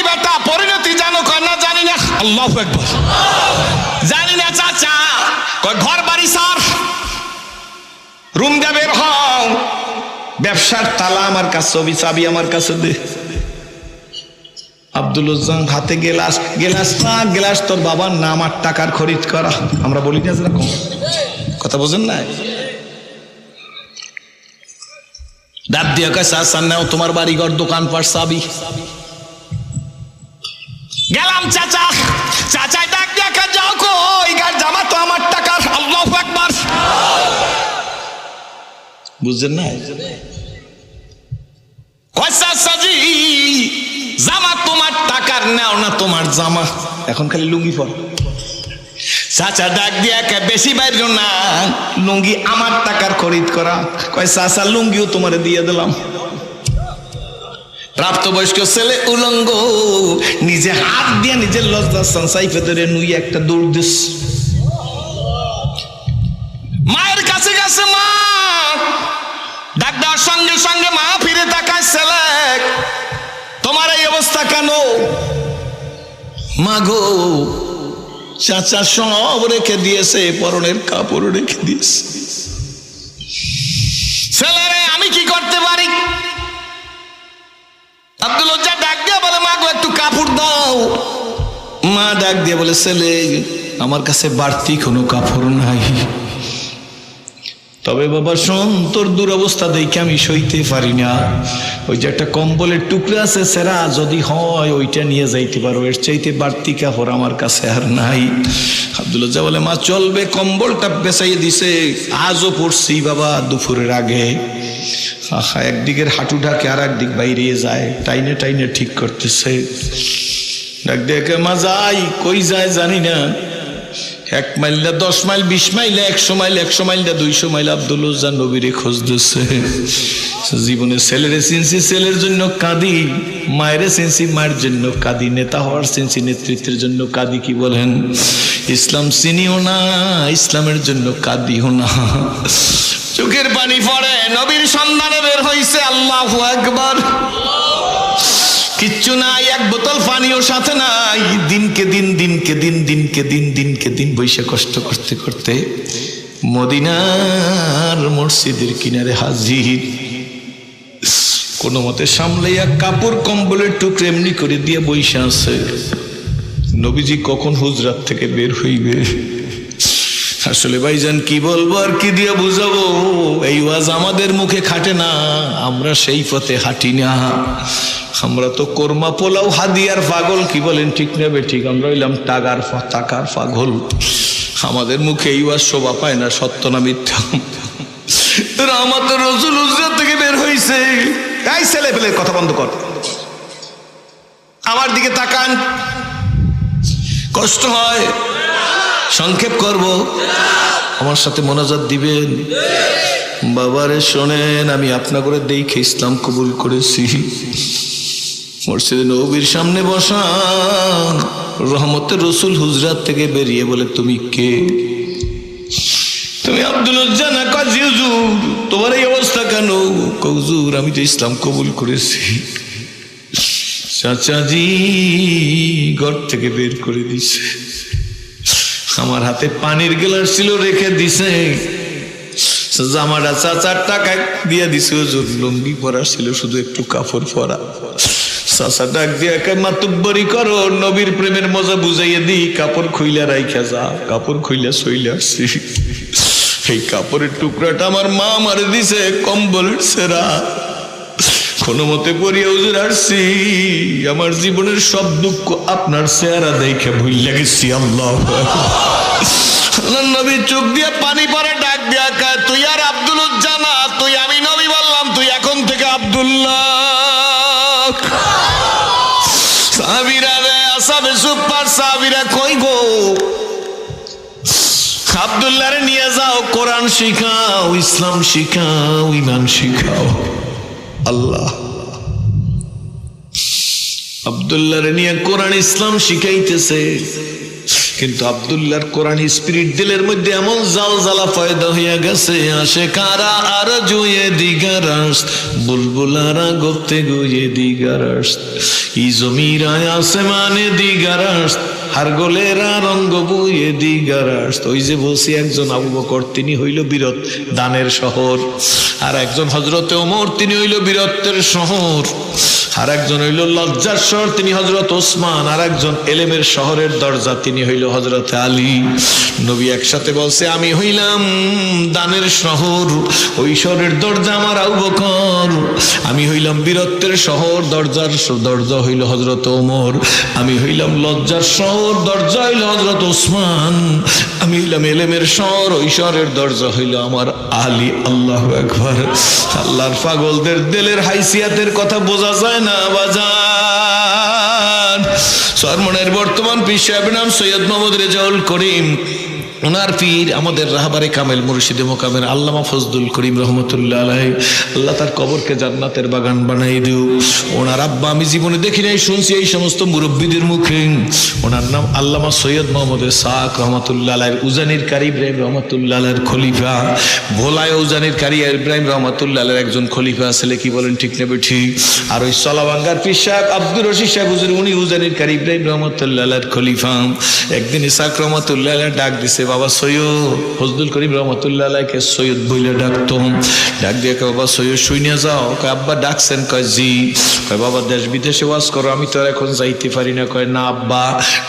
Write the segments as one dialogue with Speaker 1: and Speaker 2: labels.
Speaker 1: বেটা না জানি না। আল্লাহ জানি না ঘর বাড়ি সার। রুম ব্যবসার তালা আমার কাছে, ছবি, চাবি আমার কাছে দে। হাতে গেলাস। গেলাস তোর বাবার টাকার খরিদ করা। আমরা বলি না কথা বোঝেন না ডাব দিয়ে কাছে আসান নাও, তোমার বাড়ি ঘর দোকান পাট চাবি গেলাম, চাচা। চাচাই ডাক কা যাও কই গার জামা তো আমার টাকা আল্লাহু আকবার। বুঝছেন না? কয় চাচাজি জামা তোমার টাকার, নাও না তোমার জামা। এখন খালি লুঙ্গি পর। চাচা ডাক দিয়া কে বেশি বাইর না। লুঙ্গি আমার টাকার খরিদ করা। কয়, চাচা, লুঙ্গিও তোমারে দিয়ে দিলাম। প্রাপ্তবয়স্ক ছেলে উলঙ্গ, নিজে হাত দিয়ে নিজের লজ্জা সানসাই ফেতরে নুই একটা দৌড় মায়ের কাছে গেছে মা, ডাক দেওয়ার সঙ্গে সঙ্গে মা ফিরে তাকায় ছেলে। তোমার এই অবস্থা কেন? মা গো চাচা সব রেখে দিয়েছে পরনের কাপড় রেখে দিয়েছে। ছেলেরে, আমি কি করতে পারি? আব্দুল লজ্জা ডাক দিয়ে বলে, মা গো, একটু কাপড় দাও। মা ডাক দিয়ে বলে, ছেলে, আমার কাছে বাড়তি কোনো কাপড় নাই। তবে বাবা শোন তোর দুরবস্থা দেখে আমি সইতে পারি না। ওই যে একটা কম্বলের টুকরা আছে সেরা, যদি হয় ওইটা নিয়ে যাইতে পারো। এর চাইতে বাড়তি কাপড় আমার কাছে আর নাই। আব্দুল্লাহ বলে, মা, চলবে, কম্বলটা বেচাই দিছে। আজও পড়ছি বাবা দুপুরের আগে। আহা, একদিকের হাঁটু ঢাকে আর একদিক বাইরে যায়। টাইনে টাইনে ঠিক করতেছে। ডাক দেখে মা, যাই, কই যায় জানি না। এক মাইল না দশ মাইল, বিশ মাইল, একশো মাইল একশো মাইল না দুইশো মাইল আব্দুল উজ্জান নবীরে দিচ্ছে জীবনে ছেলেরে চিনছি, ছেলের জন্য কাঁদি, মায়ের চিনছি, মায়ের জন্য কাঁদি, নেতা হওয়ার চিনছি, নেতৃত্বের জন্য কাঁদি কি বলেন? ইসলাম চিনিও না, ইসলামের জন্য কাঁদিও না। চোখের পানি পড়ে, নবীর সন্ধানে বের হইছে আল্লাহ একবার কিচ্ছু নাই, এক বোতল পানিও সাথে নাই। দিনকে দিন দিনকে দিন দিনকে দিন দিনকে দিন বৈশা কষ্ট করতে করতে মদিনার মসজিদের কিনারে হাজির। কোনো মতে সামলাইয়া কাপড় কম্বলের টুকরে এমনি করে দিয়ে বৈশা আছে। নবীজি কখন হুজরাত থেকে বের হইবে? আসলে ভাইজান, কি বলব আর কি দিয়ে বুঝাবো? এই ওয়াজ আমাদের মুখে খাটে না, আমরা সেই পথে হাঁটি না। আমরা তো কোরমা পোলাও হাদিয়ার পাগল কি বলেন? ঠিক নেবে ঠিক আমরা হইলাম টাকার টাকার পাগল। আমাদের মুখে এই ওয়াজ শোভা পায় না সত্য না মিথ্যা? আমার তো রসুল উজরাত থেকে বের হইছে। এই ছেলে পেলে কথা বন্ধ কর। আমার দিকে তাকান। কষ্ট হয়। সংক্ষেপ করব। আমার সাথে মনোজাত দিবেন? বাবারে শোনেন আমি আপনা করে দেখে ইসলাম কবুল করেছি। মসজিদে নবীর সামনে বসা, রহমতের রসুল হুজরাত থেকে বেরিয়ে বলে, তুমি কে? তুমি আব্দুল জানা তোমার এই অবস্থা কেন? কৌজুর আমি তো ইসলাম কবুল করেছি। চাচাজি, ঘর থেকে বের করে দিছে। আমার হাতে পানির গ্লাস ছিল, রেখে দিছে। জামাটা চাচার টাকা দিয়ে দিছে লুঙ্গি পরা ছিল, শুধু একটু কাপড় পরা। চাচা ডাক দিয়ে একে মাতুব্বরি করো, নবীর প্রেমের মজা বুঝাইয়ে দি, কাপড় খুইলা রাইখা যা, কাপড় খুইলা সইলে এই কাপড়ের টুকরাটা আমার মা মারে দিছে, কম্বলের সেরা। কোনো মতে পড়িয়া হুজুর আসছি, আমার জীবনের সব দুঃখ আপনার চেহারা দেখে ভুল লাগেছি আল্লাহ। আল্লাহর নবী চোখ দিয়ে পানি পরে ডাক দিয়া তুই আর আব্দুল জানা তুই আমি নবী বললাম, তুই এখন থেকে আব্দুল্লাহ। আব্দুল্লাহরে নিয়ে যাও, কোরআন শিখাও, ইসলাম শিখাও ইমান শিখাও। আল্লাহ। আব্দুল্লাহরে নিয়ে কোরআন, ইসলাম শিখাইতেছে। কিন্তু আবদুল্লাহর কোরআন স্পিরিট দিলের মধ্যে এমন জাল জ্বালা পয়দা হইয়া গেছে, আসে কারা? আর জুয়ে দিগারাস বুলবুলারা গপ্তে গুয়ে দিগারাস ই জমিরায় আসমানে দিগারাস হারগোলেরা রঙ্গ বুয়ে দিগারাস ওই যে বলছি, একজন আবু বকর, তিনি হইল বীরত দানের শহর। আর একজন হজরতে ওমর, তিনি হইল বীরত্বের শহর। আর একজন হইল লজ্জার শহর, তিনি হজরত ওসমান। আর একজন এলেমের শহরের দরজা, তিনি হইল হজরত আলী। নবী একসাথে বলছে, আমি হইলাম দানের শহর। ওই শহরের দরজা আমার আবু বকর। আমি হইলাম বীরত্বের শহর, দরজার দরজা হইল হজরত ওমর। আমি হইলাম লজ্জার শহর, দরজা হইল হজরত ওসমান। আমি হইলাম এলেমের শহর, ওই শহরের দরজা হইল আমার আলী, আল্লাহ একবার আল্লাহর পাগলদের দেলের হাইসিয়াতের কথা বোঝা যায় না, বাজান। সরমনের বর্তমান পীর নাম সৈয়দ মোহাম্মদ রেজাউল করিম। ওনার পীর আমাদের রাহাবারে কামেল মুর্শিদে মোকামের আল্লামা ফজদুল করিম রহমতুল্লাহ আলাই আল্লাহ তার কবরকে জান্নাতের বাগান বানাই দিও ওনার আব্বা, আমি জীবনে দেখি নাই, শুনছি এই সমস্ত মুরব্বীদের মুখে। ওনার নাম আল্লামা সৈয়দ মোহাম্মদ সাক রহমতুল্লাহ আলাইয়ের উজানির কারি ইব্রাহিম রহমতুল্লাহ আলাইয়ের খলিফা। ভোলায় উজানির কারি ইব্রাহিম রহমতুল্লাহ আলাইয়ের একজন খলিফা আসলে কি বলেন ঠিক নেবে ঠিক আর ওই সলাবাঙ্গার পীর সাহেব, আব্দুর রশিদ সাহেব হুজুর, উনি উজানির কারি ইব্রাহিম রহমতুল্লাহ আলাইয়ের খলিফা। একদিন ইসাক রহমতুল্লাহ আলাই ডাক দিছে বাবা সৈয়দ। ফজদুল করিম রহমতুল্লাহ আলাইকে সৈয়দ বইলে ডাকতো। ডাক দিয়ে কয়, বাবা সৈয়দ শুইনে যাও। কয় আব্বা ডাকছেন। কয় জি। কয় বাবা দেশ বিদেশে ওয়াজ করো আমি তো আর এখন যাইতে পারি না। কয় না আব্বা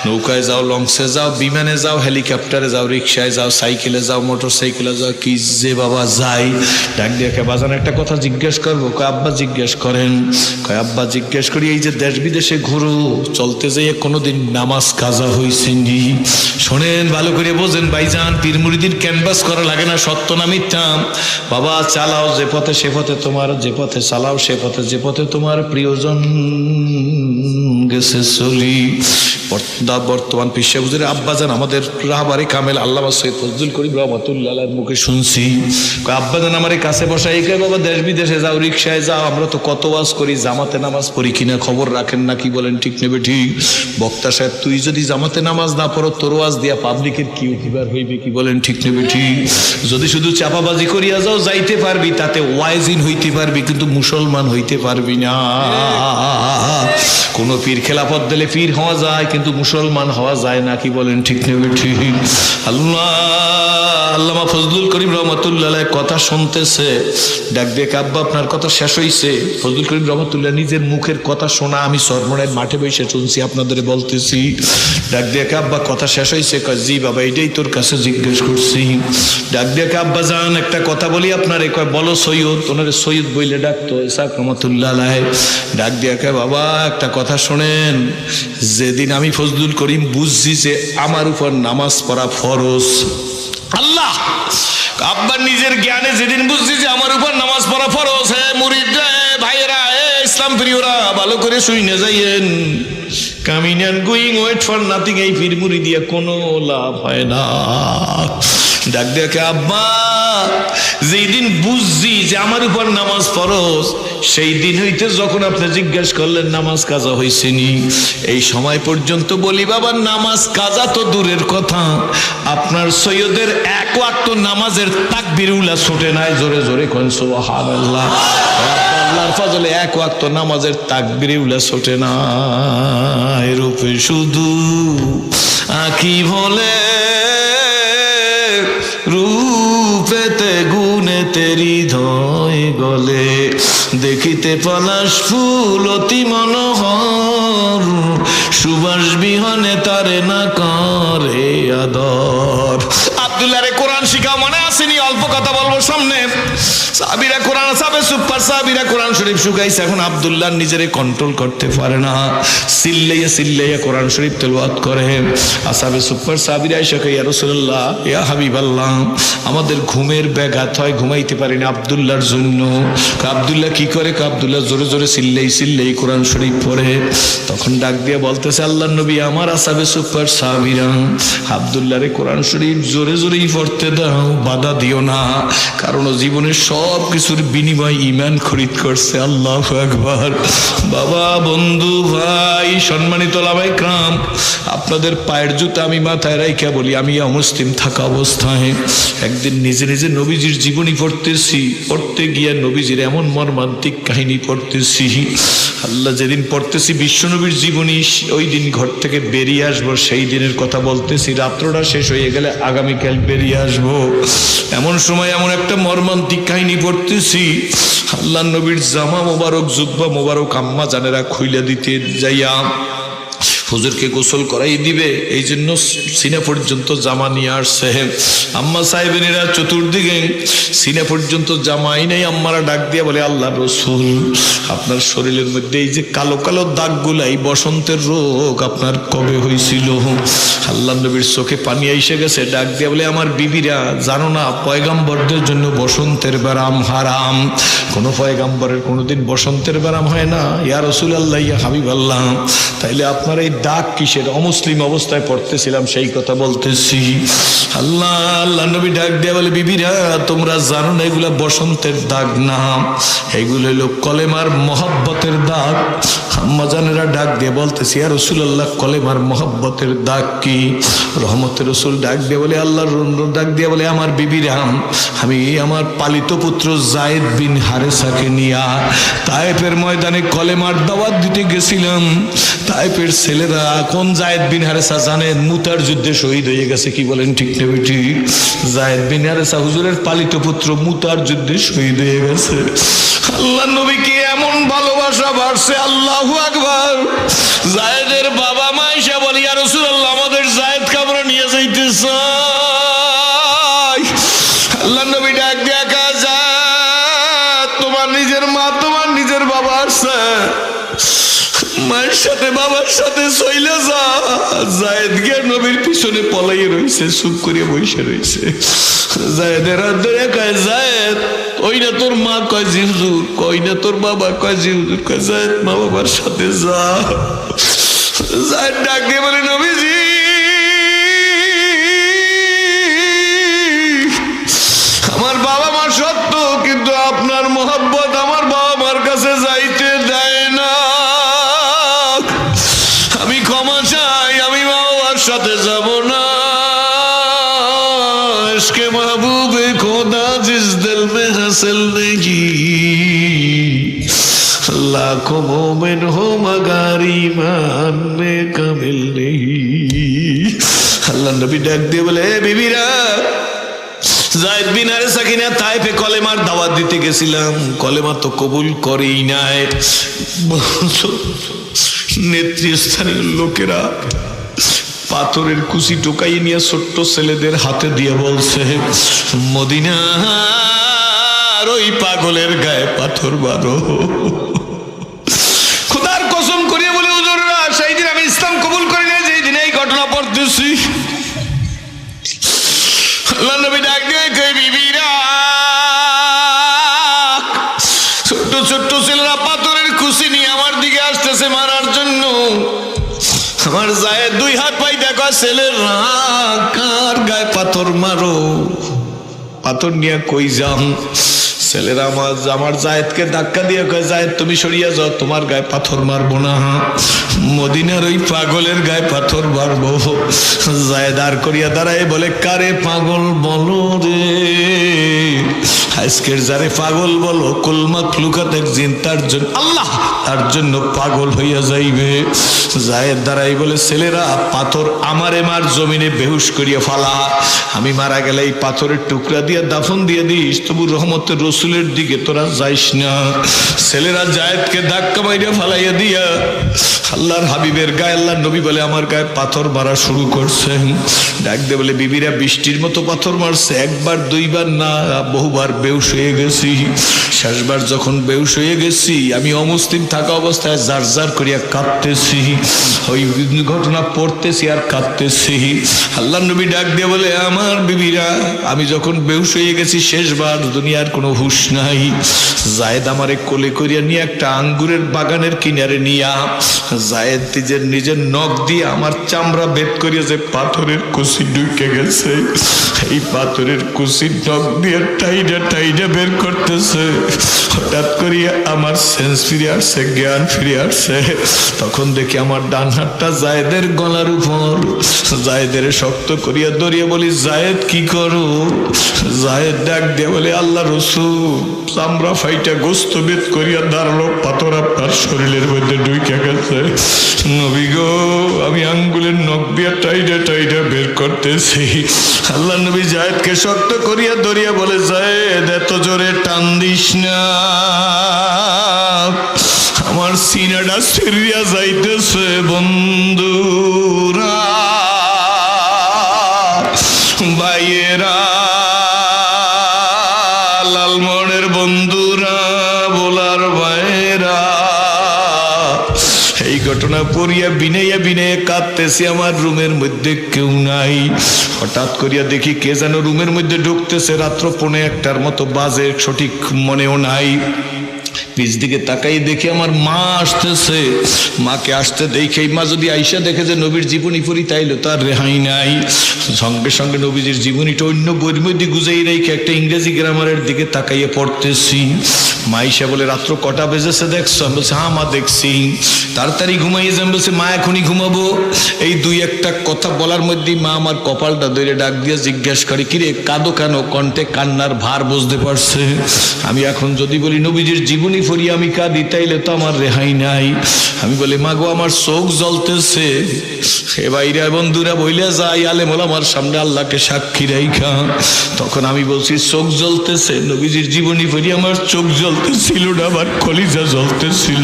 Speaker 1: নৌকায় যাও লঞ্চে যাও বিমানে যাও হেলিকপ্টারে যাও রিক্সায় যাও সাইকেলে যাও মোটর সাইকেলে যাও কি যে বাবা যাই। ডাক দিয়ে কয়, বাজান একটা কথা জিজ্ঞেস করব। কয় আব্বা জিজ্ঞেস করেন। কয় আব্বা জিজ্ঞেস করি এই যে দেশ বিদেশে ঘুরো চলতে যেয়ে কোনোদিন নামাজ কাজা হয়েছে নি? শোনেন ভালো করে বোঝেন ভাইজান, পীর মুরিদির ক্যানভাস করা লাগে না, সত্য না মিথ্যা? বাবা, চালাও যে পথে, সে পথে তোমার, যে পথে চালাও, সে পথে, যে পথে তোমার প্রিয়জন গেছে চলি। বর্ত- বর্তমান পিসা হুজুরের আব্বাজান, আমাদের রাহবারি কামেল আল্লাহ সৈয়দ ফজলুল করিম রহমতুল্লাহ মুখে শুনছি। আব্বাজান, আমার কাছে বসা, এই বাবা, দেশ বিদেশে যাও রিক্সায় যাও, আমরা তো কত ওয়াজ করি, জামাতে নামাজ পড়ি কিনা খবর রাখেন না, কি বলেন ঠিক নেবে ঠিক? বক্তা সাহেব, তুই যদি জামাতে নামাজ না পড়ো, তোর ওয়াজ দিয়া পাবলিকের কি উঠিবার হইবে কি বলেন, ঠিক নেবে, ঠিক। যদি শুধু চাপাবাজি করিয়া যাও, যাইতে পারবি, তাতে ওয়াইজিন হইতে পারবি, কিন্তু মুসলমান হইতে পারবি না। কোনো পীর খেলাফত দিলে পীর হওয়া যায়, কিন্তু মুসলমান হওয়া যায় না, কি বলেন, ঠিক নেবে, ঠিক। আল্লাহ। আল্লামা ফজলুল করিম রহমতুল্লাহ কথা শুনতেছে ডাক দিয়ে আব্বা আপনার কথা শেষ হইছে? ফজলুল করিম রহমতুল্লাহ নিজের মুখের কথা শোনা আমি সরমনের মাঠে বসে শুনছি আপনাদের বলতেছি। ডাক দিয়ে আব্বা কথা শেষ কয়, জি বাবা এটাই তোর কাছে জিজ্ঞেস করছি। ডাক দিয়ে আব্বা যান একটা কথা বলি আপনার কয় বলো সৈয়দ ওনার সৈয়দ বইলে ডাকতো ইসাক রহমতুল্লাহ ডাক দিয়ে কয়, বাবা একটা কথা শোনেন যেদিন আমি ফজলুল করিম বুঝছি যে আমার উপর নামাজ পড়া ফরজ। আল্লাহ। আব্বার নিজের জ্ঞানে যেদিন বুঝছি যে আমার উপর নামাজ পড়া ফরজ, হে মুরিদ ভাইয়েরা এ ইসলাম প্রিয়রা, ভালো করে শুইনে যাইয়েন। Coming and wait for nothing এই ফির মুড়ি দিয়ে কোনো লাভ হয় না। ডাক দেখে আব্বা, যেই দিন বুঝছি যে আমার উপর নামাজ ফরজ, সেই দিন হইতে যখন আপনি জিজ্ঞেস করলেন, নামাজ কাজা হয়েছে নি? এই সময় পর্যন্ত বলি, বাবা, নামাজ কাজা তো দূরের কথা। আপনার সৈয়দের এক ওয়াক্ত নামাজের তাকবির উলা ছুটে নাই, জোরে জোরে কোন সুবহানাল্লাহ। আল্লাহর ফজলে এক ওয়াক্ত নামাজের তাকবির উলা ছোটে না রূপে শুধু আঁকি ভোলে দেখিতে পলাশ ফুল অতি মনোহর সুবাস বিহনে তারে না করে আদর। আব্দুল্লাহ কোরআন শিখা মনে আসেনি অল্প কথা বলব, সামনে সাবিরা কোরআন, সাবে সুপার সাবিরা কোরআন শরীফ শুকাইছে। এখন আব্দুল্লাহ নিজেরে কন্ট্রোল করতে পারে না। সিল্লাইয়া সিল্লাইয়া কোরআন শরীফ তেলাওয়াত করে। আসাবে সুপার সাবিরা এসে কই ইয়া রাসূলুল্লাহ, ইয়া হাবিবাল্লাহ, আমাদের ঘুমের ব্যাঘাত হয়, ঘুমাইতে পারি না আব্দুল্লাহর জন্য। আব্দুল্লাহ কি করে? আব্দুল্লাহ জোরে জোরে সিল্লাই সিল্লাই কোরআন শরীফ পড়ে। তখন ডাক দিয়ে বলতেছে আল্লাহ নবী আমার আসাবে সুপার সাবিরা আব্দুল্লাহ রে কোরআন শরীফ জোরে, জোরেই পড়তে দাও, বাধা দিও না। কারণ জীবনের সব সব কিছুর বিনিময় ইমান খরিদ করছে, আল্লাহ একবার বাবা, বন্ধু, ভাই, সম্মানিত লাভাই ক্রাম আপনাদের পায়ের জুতা আমি মাথায় রাইখা বলি, আমি অমুসলিম থাকা অবস্থায়। একদিন নিজে নিজে নবীজির জীবনী পড়তেছি, পড়তে গিয়ে নবীজির এমন মর্মান্তিক কাহিনী পড়তেছি। আল্লাহ যেদিন পড়তেছি বিশ্বনবীর জীবনী, ওই দিন ঘর থেকে বেরিয়ে আসব, সেই দিনের কথা বলতেছি, রাত্রটা শেষ হয়ে গেলে আগামীকাল বেরিয়ে আসব। এমন সময় এমন একটা মর্মান্তিক কাহিনী পড়তেছি। আল্লাহ নবীর জামা মোবারক জুব্বা মোবারক আম্মা জানেরা খুইলা দিতে যাইয়া। হুজুরকে গোসল করাই দিবে, এই জন্য সিনে পর্যন্ত জামা নিয়ে আসছে আম্মা সাহেবেরা চতুর্দিকে সিনে পর্যন্ত জামাই নেই, আম্মারা ডাক দিয়ে বলে, আল্লাহ রসুল, আপনার শরীরের মধ্যে এই যে কালো কালো দাগগুলা এই বসন্তের রোগ আপনার কবে হয়েছিল আল্লাহ নবীর চোখে পানি এসে গেছে, ডাক দিয়ে বলে, আমার বিবিরা, জানো না, পয়গাম্বরদের জন্য বসন্তের ব্যারাম হারাম। কোনো পয়গাম্বরের কোনোদিন বসন্তের ব্যারাম হয় না। ইয়া রসুল আল্লাহ ইয়া হাবিব আল্লাহ তাইলে আপনার এই দাগ কিসের? অমুসলিম অবস্থায় পড়তেছিলাম, সেই কথা বলতেছি। আল্লাহ আল্লাহ, নবী ডাক দিয়ে বলে, বিবিরা, তোমরা জানো না এগুলা বসন্তের দাগ না? এগুলো হলো কলেমার মহব্বতের দাগ। আম্মা জানেরা ডাক দিয়ে বলতেছি আর রসুল আল্লাহ কলেমার মহব্বতের দাগ কি? রহমতের রসুল ডাক দিয়ে বলে, আল্লাহর ডাক দিয়ে বলে, আমার বিবিরাম আমি আমার পালিত পুত্র জায়েদ বিন হারেসাকে নিয়া তাইপের ময়দানে কলেমার দাওয়াত দিতে গেছিলাম। তাইপের ছেলেরা কোন জায়দ বিন হারেসা জানেন? মুতার যুদ্ধে শহীদ হয়ে গেছে, কি বলেন ঠিক নেবে ঠিক জায়দ বিন হারেসা, হুজুরের পালিত পুত্র মুতার যুদ্ধে শহীদ হয়ে গেছে। আল্লাহ নবীকে এমন ভালোবাসা বাড়ছে, আল্লাহ আকবার। জায়েদের বাবা মা এসে বলি আর মায়ের সাথে, বাবার সাথে চইলে যা। জায়েদ গিয়ে নবীর পিছনে পলাই রয়েছে চুপ করিয়া বসে রয়েছে জায়েদের ধরে কয়, জায়েদ ওই না তোর মা? কয়, জি হুজুর, কই না তোর বাবা? কয়, জি হুজুর, কয়, জায়েদ, মা বাবার সাথে যা। জায়েদ ডাক দিয়ে বলে लाखों मोमिन हो मगर ईमान में कमिल नहीं আল্লাহ নবী ডাক দিয়ে বলে "এ বিবিরা জায়েদ বিন আরে সাকিনা তাইফে কলেমার দাওয়াত দিতে গেছিলাম কলেমা তো কবুল করেই নাই নেতৃস্থানীয় লোকেরা পাথরের কুচি টোকাই নিয়ে ছোট্ট ছেলেদের হাতে দিয়ে বলছে মদিনা ওই পাগলের গায়ে পাথর বারো ছোট্ট ছেলেরা পাথরের খুশি নিয়ে আমার দিকে আসতেছে মারার জন্য। আমার যায় দুই হাত পাই দেখো ছেলেরা কার গায়ে পাথর মারো? পাথর নিয়ে কই যাও ছেলেরা আমার আমার জায়েদকে ধাক্কা দিয়ে কয়, জায়েদ, তুমি সরিয়ে যাও, তোমার গায়ে পাথর মারবো না। মদিনার ওই পাগলের গায়ে পাথর মারবো। জায়েদ আর করিয়া দাঁড়ায় বলে, কারে পাগল বলো রে? আজকের যারে পাগল বলো কুলমাত লুকাত একদিন তার জন্য আল্লাহ, তার জন্য পাগল হইয়া যাইবে। জায়েদ দাঁড়াই বলে, ছেলেরা, পাথর আমারে মার জমিনে বেহুশ করিয়া ফালা। আমি মারা গেলে এই পাথরের টুকরা দিয়ে দাফন দিয়ে দিস, তবু রহমতের রসুলের দিকে তোরা যাইস না। ছেলেরা জায়েদকে ধাক্কা মাইরা ফালাইয়া দিয়া, আল্লাহর হাবিবের গায়ে আল্লাহ নবী বলে আমার গায়ে পাথর মারা শুরু করছেন ডাক দে বলে, বিবিরা বৃষ্টির মতো পাথর মারছে, একবার, দুইবার না, বহুবার বেউস হয়ে গেছি। শেষবার যখন বেউস হয়ে গেছি, আমি অমুসলিম থাকা অবস্থায় জার জার করিয়া কাঁদতেছি। ওই ঘটনা পড়তেছি আর কাঁদতেছি। আল্লাহ নবী ডাক দিয়ে বলে, আমার বিবিরা, আমি যখন বেউস হয়ে গেছি, শেষবার দুনিয়ার কোনো হুশ নাই। জায়েদ আমারে কোলে করিয়া নিয়ে একটা আঙ্গুরের বাগানের কিনারে নিয়া, জায়েদ নিজের নিজের নখ দিয়ে আমার চামড়া বেদ করিয়া যে পাথরের কষি ঢুকে গেছে, এই পাথরের কুচির নখ দিয়ে টাইডা টাইডা বের করতেছে। হঠাৎ করিয়া আমার সেন্স ফিরে আসছে, জ্ঞান ফিরে আসছে। তখন দেখি আমার ডান হাতটা জায়েদের গলার উপর। জায়েদের শক্ত করিয়া ধরিয়া বলি, জায়েদ, কি করো? জায়েদ ডাক দিয়ে বলে, আল্লাহ রসুল, চামড়া ফাইটা গোস্ত বেদ করিয়া দাঁড়াল পাথর আপনার শরীরের মধ্যে ঢুকে গেছে। নবী গো, আমি আঙ্গুলের নখ দিয়া টাইডা টাইডা বের করতেছি। আল্লাহ নবী জায়েদকে শক্ত করিয়া ধরিয়া বলে, জায়েদ এত জোরে টান দিস না। আমার সিনাটা সিরিয়া যাইতেছে বন্ধুরা। ঘটনা পড়িয়া বিনাইয়া বিনাইয়া কাঁদতেছি, আমার রুমের মধ্যে কেউ নাই। হঠাৎ করিয়া দেখি কে যেন রুমের মধ্যে ঢুকতেছে, রাত্র পৌনে একটার মতো বাজে, সঠিক মনেও নাই। পিছ দিকে তাকাই দেখি আমার মা আসতেছে। মাকে আসতে দেখেই, মা যদি আইসা দেখে যে নবীর জীবনী পড়ি, তাইলে তার রেহাই নাই। সঙ্গে সঙ্গে নবীজির জীবনীটা অন্য বইয়ের মধ্যে গুজাই রেখে একটা ইংরেজি গ্রামারের দিকে তাকাইয়ে পড়তেছি। মা আইসা বলে, রাত্র কটা বেজেছে দেখছ? আমি বলছি হ্যাঁ মা, দেখছি। তাড়াতাড়ি ঘুমাইয়ে যান বলছে, মা, এখনই ঘুমাবো। এই দুই একটা কথা বলার মধ্যেই মা আমার কপালটা ধরে ডাক দিয়ে জিজ্ঞেস করে, কিরে, কাঁদো কেন? কণ্ঠে কান্নার ভার বুঝতে পারছে? আমি এখন যদি বলি, নবীজির জীবনী ফরি আমি কাঁদি, তাইলে তো আমার রেহাই নাই। আমি বলি, মা গো, আমার চোখ জ্বলতেছে। এ বাইরে বন্ধুরা বইলে যাই আলে আমার সামনে আল্লাহকে সাক্ষী রাইখা। তখন আমি বলছি, চোখ জ্বলতেছে, নবীজির জীবনী ফরি আমার চোখ জ্বলতেছিল না, আমার কলিজা জ্বলতেছিল।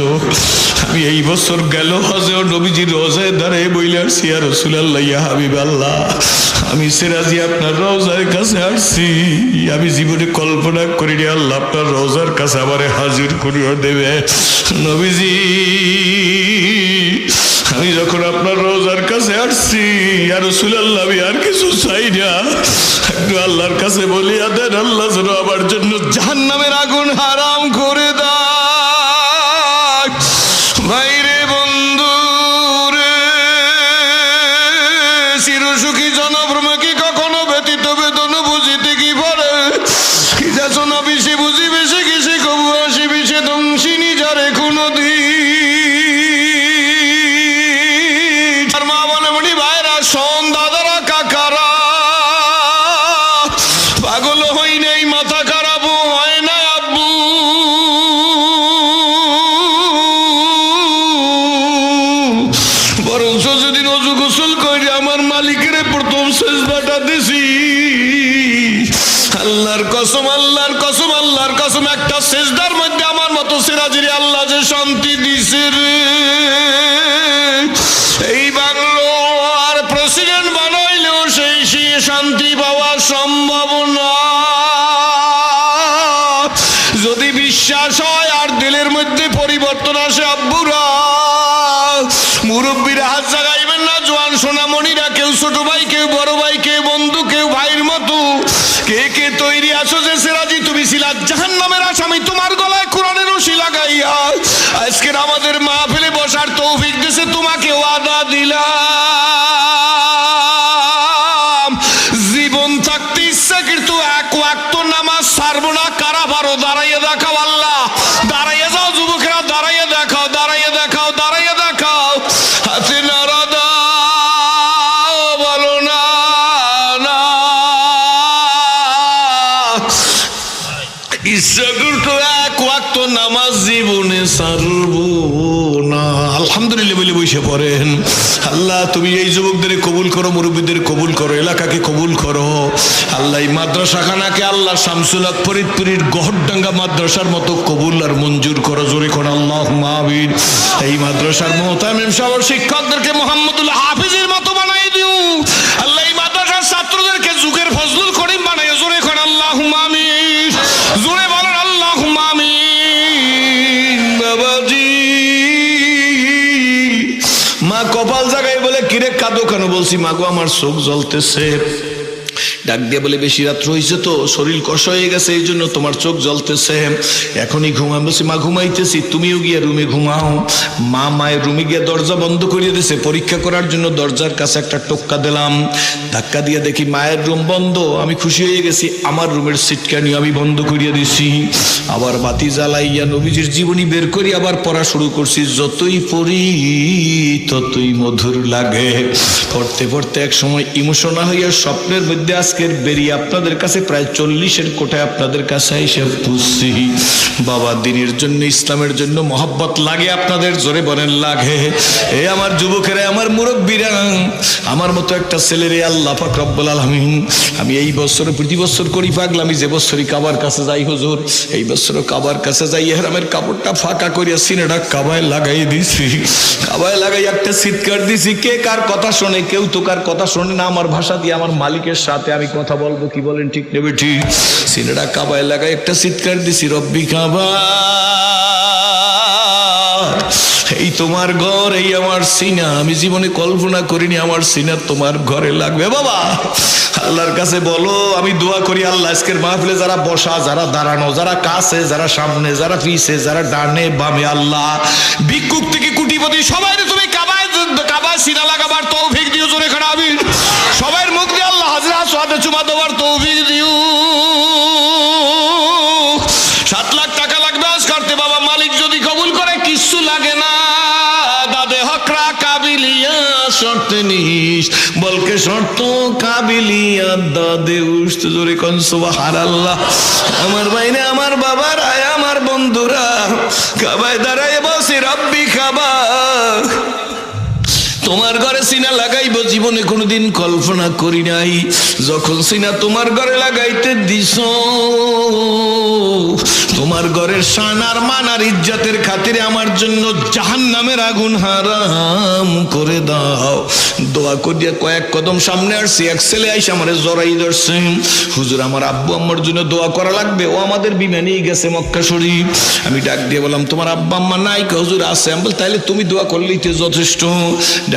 Speaker 1: আমি এই বছর গেল হজেও নবীজি রোজায় দাঁড়ায় বইলে আসছি আর রসুল আল্লাহ হাবিব আল্লাহ আমি সিরাজি আপনার রোজার কাছে আসছি। আমি জীবনে কল্পনা করিনি, আল্লাহ আপনার রোজার কাছে আমারে হাজির করিয়া দেবে। নবীজি, আমি যখন আপনার রোজার কাছে আসছি আর রসুল আল্লাহ আমি আর কিছু চাই না। একটু আল্লাহর কাছে বলিয়া দেন আল্লাহ আমার জন্য জাহান নামের আগুন হারাম করে কেউ ছোট ভাই, কেউ বড় ভাই, কেউ বন্ধু, কেউ ভাইয়ের মতো। কে কে তৈরি আছো যে সেরাজি তুমি ছিলা জাহান নামের আসামি, তোমার গলায় কোরআনের রশি লাগাইয়া। আজকের আমাদের মা ফেলে বসার তৌফিক দিছে তোমাকে ওয়াদা দিলাম। জীবন থাকতে ইচ্ছা, কিন্তু এক ওয়াক্ত নামাজ ছাড়বো না। এলাকাকে কবুল করো। আল্লাহ, এই আল্লাহ মাদ্রাসার মতো কবুল আর মঞ্জুর করো। জোরে করো আল্লাহ মাহবিন এই মাদ্রাসার মোহতামিম সহ শিক্ষকদেরকে মোহাম্মদুল হাফিজের কাঁদো কেন? বলছি মাগো আমার চোখ জ্বলতেছে। ডাক দিয়ে বলে, বেশি রাত্র হয়েছে তো, শরীর কষ হয়ে গেছে, এই জন্য তোমার চোখ জ্বলতেছে। এখনই ঘুমাম, বলছি, মা, ঘুমাইতেছি, তুমিও গিয়ে রুমে ঘুমাও। মা মায়ের রুমে গিয়ে দরজা বন্ধ করিয়ে দিছে। পরীক্ষা করার জন্য দরজার কাছে একটা টোক্কা দিলাম। ধাক্কা দিয়ে দেখি মায়ের রুম বন্ধ। আমি খুশি হয়ে গেছি, আমার রুমের সিটকানি আমি বন্ধ করিয়ে দিছি। আবার বাতি জ্বালাইয়া নবীজির জীবনী বের করি, আবার পড়া শুরু করছি। যতই পড়ি, ততই মধুর লাগে। পড়তে পড়তে এক সময় ইমোশনাল হইয়া স্বপ্নের মধ্যে আজকের বেরিয়ে আপনাদের কাছে প্রায় চল্লিশের কোটায় আপনাদের কাছে এসে বুঝছি বাবা, দিনের জন্য, ইসলামের জন্য মহব্বত লাগে আপনাদের, জোরে বলেন, লাগে। এ আমার যুবকেরা, আমার মুরব্বীরা, আমার মতো একটা ছেলেরে আল্লাহ পাক রব্বুল আলামিন, আমি এই বছর, প্রতি বছর করি পাগলামি, যে বছরই কাবার কাছে যাই হুজুর, এই বছর কাবার কাছে যাই হেরামের কাপড়টা ফাঁকা করিয়া সিনেটা কাবায় লাগাই দিছি। কাবায় লাগাই একটা চিৎকার দিছি, কে কার কথা শোনে, কেউ তো কার কথা শোনে না, আমার ভাষা দিয়ে আমার মালিকের সাথে আমি কথা বলব, কি বলেন ঠিক নেবে ঠিক সিনেটা কাবায় লাগাই একটা চিৎকার দিছি, রব্বি কাবা। এই তোমার ঘর, এই আমার সিনা। আমি জীবনে কল্পনা করিনি আমার সিনা তোমার ঘরে লাগবে। বাবা, আল্লাহর কাছে বলো, আমি দোয়া করি আল্লাহ, আজকের মাহফিলে যারা বসা, যারা দাঁড়ানো, যারা কাছে, যারা সামনে, যারা পিছে, যারা ডানে, বামে, আল্লাহ। ভিক্ষুক থেকে কুটিপতি সবাই তুমি কাবায় কাবায় সিনা লাগাবার তৌফিক দিও, জোরে খারাপ সবাই মুখ দিয়ে সোয়াদে চুমা দেওয়ার তৌফিক দিও। সাত লাখ টাকা লাগবে আজ করতে বাবা মালিক যদি কবুল করে কিচ্ছু লাগে না। দাদে হকরা কাবিলিয়া শর্ত নিস, বলকে শর্ত কাবিলিয়া দাদে উস্ত জোরে কন সুবহান আল্লাহ আমার বাইরে আমার বাবার আয়, আমার বন্ধুরা। কাবায় দাঁড়ায় বসে, রব্বি খাবা তোমার ঘরে সিনা লাগাইব, জীবনে কোনোদিন কল্পনা করি নাই। যখন সিনা তোমার ঘরে লাগাইতে দিস, তোমার ঘরের সানার মানার ইজ্জতের খাতিরে আমার জন্য জাহান নামের আগুন হারাম করে দাও। দোয়া করিয়া কয়েক কদম সামনে আসছি, এক ছেলে আইসা আমার জড়াই ধরছে। হুজুর, আমার আব্বু আম্মার জন্য দোয়া করা লাগবে, ও আমাদের বিমানেই গেছে মক্কা শরীফ। আমি ডাক দিয়ে বললাম, তোমার আব্বা আম্মা নাই হুজুর, আছে। আমি বল তাইলে তুমি দোয়া করলেই তো যথেষ্ট।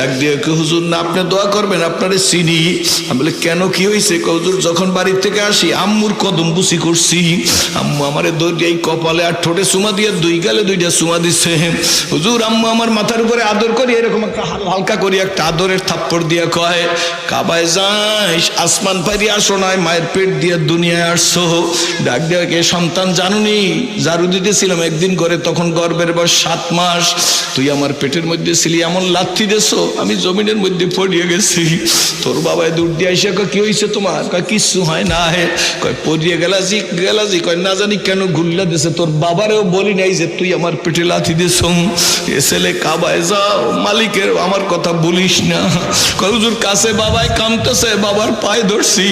Speaker 1: ডাক দিয়ে কে হুজুর, না, আপনি দোয়া করবেন, আপনারে চিনি। আমি বলে, কেন, কি হয়েছে হুজুর, যখন বাড়ির থেকে আসি, আম্মুর কদম বুসি করছি। আম্মু আমারে দৌড় এই কপালে আর ঠোঁটে সুমা দিয়ে দুই গালে দুইটা সুমা দিচ্ছে হুজুর, আম্মু আমার মাথার উপরে আদর করি, এরকম একটা হাল- হালকা করি, একটা আদরের থাপ্পড় দিয়ে কয়, কাবায় যাইস, আসমান পারি আসো নাই, মায়ের পেট দিয়ে দুনিয়ায় আসছো। ডাক দিয়ে কে সন্তান জানুনি জারু দিতেছিলাম একদিন করে, তখন গর্বের বয়স সাত মাস। তুই আমার পেটের মধ্যে ছিলি, এমন লাথি দেছো? আমি জমিনের মধ্যে পড়িয়ে গেছি। তোর বাবাই দূর দিয়ে কয়, কি হয়েছে তোমার? কয় কিচ্ছু হয় না হে। কয় পড়িয়ে গেলাজি গেলাজি কয় না জানি কেন ঘুরলা দিছে। তোর বাবারেও বলি নাই যে তুই আমার পেটে লাথি দিস। এ ছেলে কাবায় যাও মালিকের আমার কথা বলিস না। কয় হুজুর কাছে বাবাই কামতেছে বাবার পায়ে ধরছি।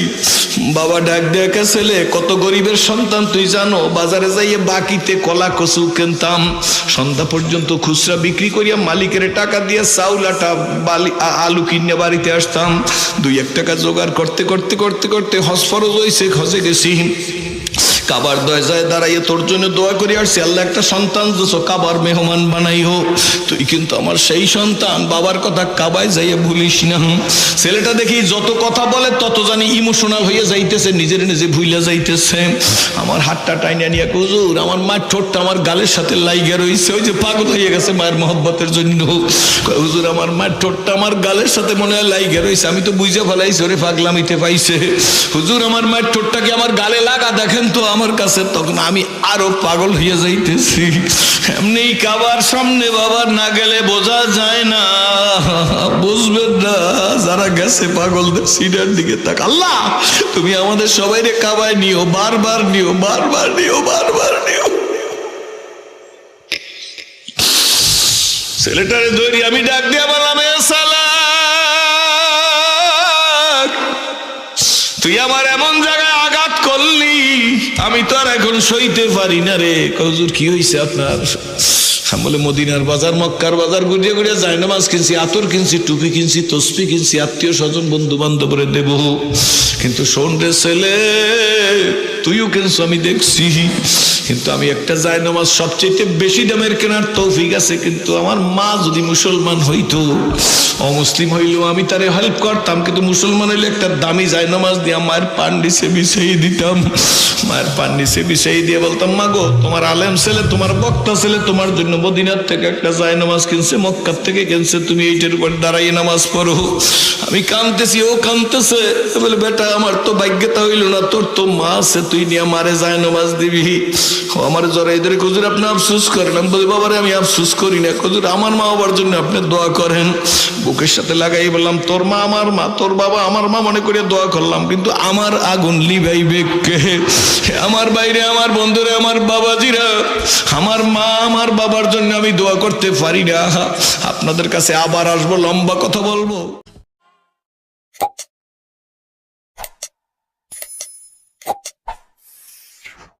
Speaker 1: বাবা ডাক দেখে ছেলে কত গরিবের সন্তান তুই জানো বাজারে যাইয়ে বাকিতে কলা কচু কিনতাম। সন্ধ্যা পর্যন্ত খুচরা বিক্রি করিয়া মালিকের টাকা দিয়ে চাউল আটা বালি আলু কিনে বাড়িতে আসতাম। দুই এক টাকা জোগাড় করতে করতে করতে করতে হসফরজ হয়েছে খসে গেছি। কাবার দরজায় দাঁড়াইয়ে তোর জন্য দোয়া করি আসছি আল্লাহ একটা সন্তান দিছো, কাবার মেহমান বানাই বানাইও। তুই কিন্তু আমার সেই সন্তান, বাবার কথা কাবায় যাইয়ে ভুলিস না। ছেলেটা দেখি যত কথা বলে তত জানি ইমোশনাল হয়ে যাইতেছে, নিজের নিজে ভুইলা যাইতেছে। আমার হাতটা টাইনা নিয়ে হুজুর, আমার মায়ের ঠোঁটটা আমার গালের সাথে লাইগা রইছে, ওই যে পাগল হয়ে গেছে মায়ের মহব্বতের জন্য। হুজুর, আমার মায়ের ঠোঁটটা আমার গালের সাথে মনে হয় লাইগা রইছে, আমি তো বুঝে ফেলাইছি, ওরে পাগলামিতে পাইছে। হুজুর, আমার মায়ের ঠোঁটটা কি আমার গালে লাগা? দেখেন তো, আমার কাছে তখন আমি আরও পাগল হয়ে যাইতেছি। এমনি কাবার সামনে বাবার না গেলে বোঝা যায় না। বুঝবেন না, যারা গেছে পাগলদের সিনার দিকে তাক। আল্লাহ, তুমি আমাদের সবাই রে কাবায় নিও, বারবার নিও বারবার নিও বারবার নিও। ছেলেটারে ধরি, আমি ডাক দিয়া বললাম তুই আমার এমন জায়গায় আঘাত করলি আমি তো আর এখন সইতে পারি না রে। কজুর কি হয়েছে আপনার? বলে, মদিনার বাজার, মক্কার বাজার ঘুরিয়ে ঘুরিয়ে যায় না মাছ কিনছি, আতর কিনছি, টুপি কিনছি তসপি কিনছি, আত্মীয় স্বজন বন্ধু বান্ধবরে দেব। কিন্তু রে ছেলে তুইও কিনছো আমি দেখছি। কিন্তু আমি একটা যায় নামাজ সবচেয়ে বেশি দামের কেনার তৌফিক আছে, কিন্তু আমার মা যদি মুসলমান হইতো অমুসলিম হইলেও আমি তারে হেল্প করতাম, কিন্তু মুসলমান হইলে একটা দামি যায় নামাজ দিয়ে মায়ের পান্ডিসে বিষিয়ে দিতাম। মায়ের পান্ডিসে বিষিয়ে দিয়ে বলতাম, মা গো, তোমার আলেম ছেলে, তোমার বক্তা ছেলে, তোমার জন্য মদিনার থেকে একটা যায় নামাজ কিনছে, মক্কার থেকে কিনছে, তুমি এইটার উপর দাঁড়াইয়ে নামাজ পড়ো। আমি কানতেছি, ও কানতেছে। বলে, বেটা, আমার তো ভাগ্যতা হইল না, তোর তো মা আছে তুই নিয়ে মারে যায় নামাজ দিবি। আমার জরাই ধরে কজুর আপনি আফসুস করেন। আমি বলি, বাবারে, আমি আফসুস করি না। কজুর আমার মা বাবার জন্য আপনি দোয়া করেন। বুকের সাথে লাগাই বললাম, তোর মা আমার মা, তোর বাবা আমার মা মনে করে দোয়া করলাম, কিন্তু আমার আগুন লিভাইবে কে? আমার বাইরে আমার বন্ধুরা, আমার বাবাজিরা, আমার মা আমার বাবার জন্য আমি দোয়া করতে পারি না। আপনাদের কাছে আবার আসব, লম্বা কথা বলব।